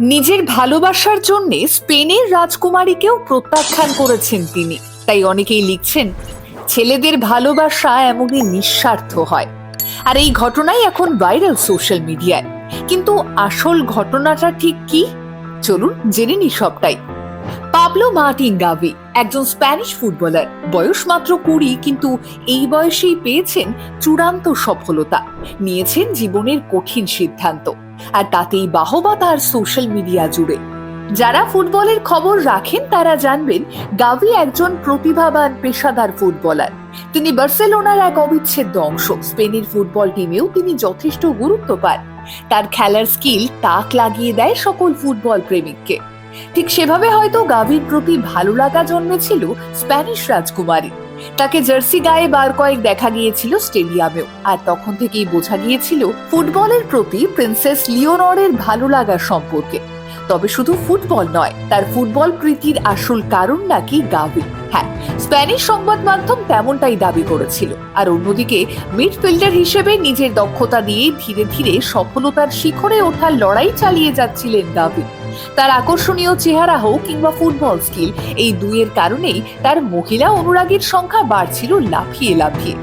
নিজের ভালোবাসার জন্য স্পেনের রাজকুমারীকেও প্রত্যাখ্যান করেছেন তিনি। তাই অনেকেই লিখছেন, ছেলেদের ভালোবাসা এমনই নিঃস্বার্থ হয়। আর এই ঘটনাই এখন ভাইরাল সোশ্যাল মিডিয়ায়। কিন্তু আসল ঘটনাটা ঠিক কি? চলুন জেনে নি সবটাই। পাবলো মার্টিন গাভি একজন স্প্যানিশ ফুটবলার। বয়স মাত্র কুড়ি, কিন্তু এই বয়সেই পেয়েছেন চূড়ান্ত সফলতা, নিয়েছেন জীবনের কঠিন সিদ্ধান্ত, আর তাতেই বাহবা তার সোশ্যাল মিডিয়া জুড়ে। যারা ফুটবলের খবর রাখেন, তারা জানবেন গাভি একজন প্রতিভাবান পেশাদার ফুটবলার। তিনি বার্সেলোনার এক অবিচ্ছেদ্য অংশ, স্পেনের ফুটবল টিমেও তিনি যথেষ্ট গুরুত্ব পান। তার খেলার স্কিল তাক লাগিয়ে দেয় সকল ফুটবল প্রেমিককে। ঠিক সেভাবে হয়তো গাভির প্রতি ভালো লাগা জন্মেছিল স্প্যানিশ রাজকুমারী। তাকে জার্সি গায়ে বার কয়েক দেখা গিয়েছিল স্টেডিয়ামেও, আর তখন থেকেই বোঝা গিয়েছিল ফুটবলের প্রতি প্রিন্সেস লিওনরের ভালো লাগা সম্পর্কে। তবে শুধু ফুটবল নয়, তার ফুটবল প্রীতির আসল কারণ নাকি গাভি। হ্যাঁ স্প্যানিশ সংবাদ মাধ্যম তেমনটাই দাবি করেছিল, আর অন্যদিকে মিডফিল্ডার হিসেবে নিজের দক্ষতা দিয়ে ধীরে ধীরে সফলতার শিখরে ওঠার লড়াই চালিয়ে যাচ্ছিলেন গাভি। তার আকর্ষণীয় চেহারা হোক কিংবা ফুটবল স্কিল, এই দুইয়ের কারণেই তার মহিলা অনুরাগীর সংখ্যা বাড়ছিল লাফিয়ে লাফিয়ে।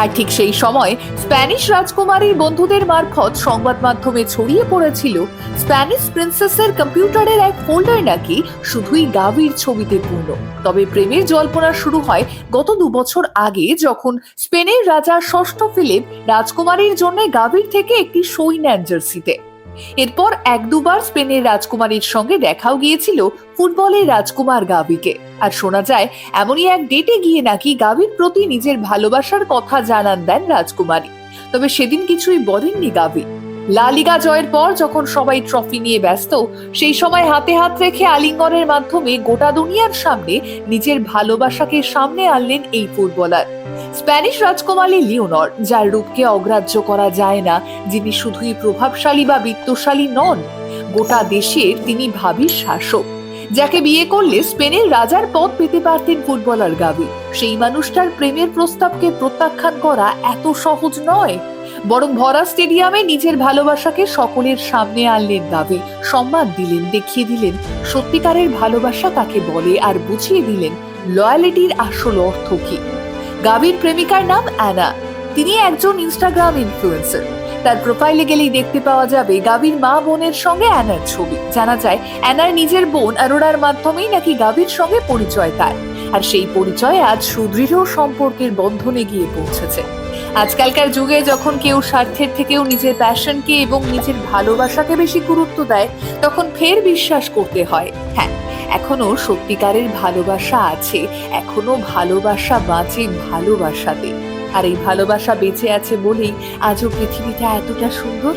আর ঠিক সেই সময় স্প্যানিশ রাজকুমারীর বন্ধুদের মারফত সংবাদ মাধ্যমে ছড়িয়ে পড়েছিল স্প্যানিশ প্রিন্সেসের কম্পিউটারের এক ফোল্ডার নাকি শুধুই গাভির ছবিতে পূর্ণ। তবে প্রেমের জল্পনা শুরু হয় গত দু বছর আগে যখন স্পেনের রাজা ষষ্ঠ ফিলিপ রাজকুমারীর জন্য গাভির থেকে একটি সই নেন জার্সিতে। এরপর এক দুবার স্পেনের রাজকুমারীর সঙ্গে দেখাও গিয়েছিল ফুটবলের রাজকুমার গাবিকে আর শোনা যায়, এমনই এক ডেটে গিয়ে নাকি গাবির প্রতি নিজের ভালোবাসার কথা জানান দেন রাজকুমারী। তবে সেদিন কিছুই বলেননি গাবি লালিগা জয়ের পর যখন সবাই ট্রফি নিয়ে ব্যস্ত, সেই সময় হাতে হাত রেখে আলিঙ্গনের মাধ্যমে গোটা দুনিয়ার সামনে নিজের ভালোবাসাকে সামনে আনলেন এই ফুটবলার। স্প্যানিশ রাজকুমারী লিওনর, যার রূপকে অগ্রাহ্য করা যায় না, যিনি শুধুই প্রভাবশালী বা বিত্তশালী নন, গোটা দেশের তিনি ভাবির শাসক, যাকে বিয়ে করলে স্পেনের রাজার পদ পেতে পারতেন ফুটবলার গাবি সেই মানুষটার প্রেমের প্রস্তাবকে প্রত্যাখ্যান করা এত সহজ নয়, বরং ভরা স্টেডিয়ামে নিজের ভালোবাসাকে সকলের সামনে আনলেন গাবি সম্মান দিলেন, দেখিয়ে দিলেন, সত্যিকারের ভালোবাসা কাকে বলে আর বুঝিয়ে দিলেন, লয়ালিটির আসল অর্থ কি। গাবির প্রেমিকার নাম অ্যানা। তিনি একজন ইনস্টাগ্রাম ইনফ্লুয়েন্সার তার প্রোফাইলে গেলেই দেখতে পাওয়া যাবে গাবির মা বোনের সঙ্গে অ্যানার ছবি। জানা যায়, অ্যানার নিজের বোন অরোরার মাধ্যমেই নাকি গাবির সঙ্গে পরিচয় তার আর সেই পরিচয় আজ সুদৃঢ় সম্পর্কের বন্ধনে গিয়ে পৌঁছেছে। আজকালকার যুগে যখন কেউ স্বার্থের থেকেও নিজের প্যাশনকে এবং নিজের ভালোবাসাকে বেশি গুরুত্ব দেয়, তখন ফের বিশ্বাস করতে হয়। হ্যাঁ এখনও সত্যিকারের ভালোবাসা আছে, এখনও ভালোবাসা বাঁচে ভালোবাসাতে। আর এই ভালোবাসা বেঁচে আছে বলেই আজও পৃথিবীটা এতটা সুন্দর।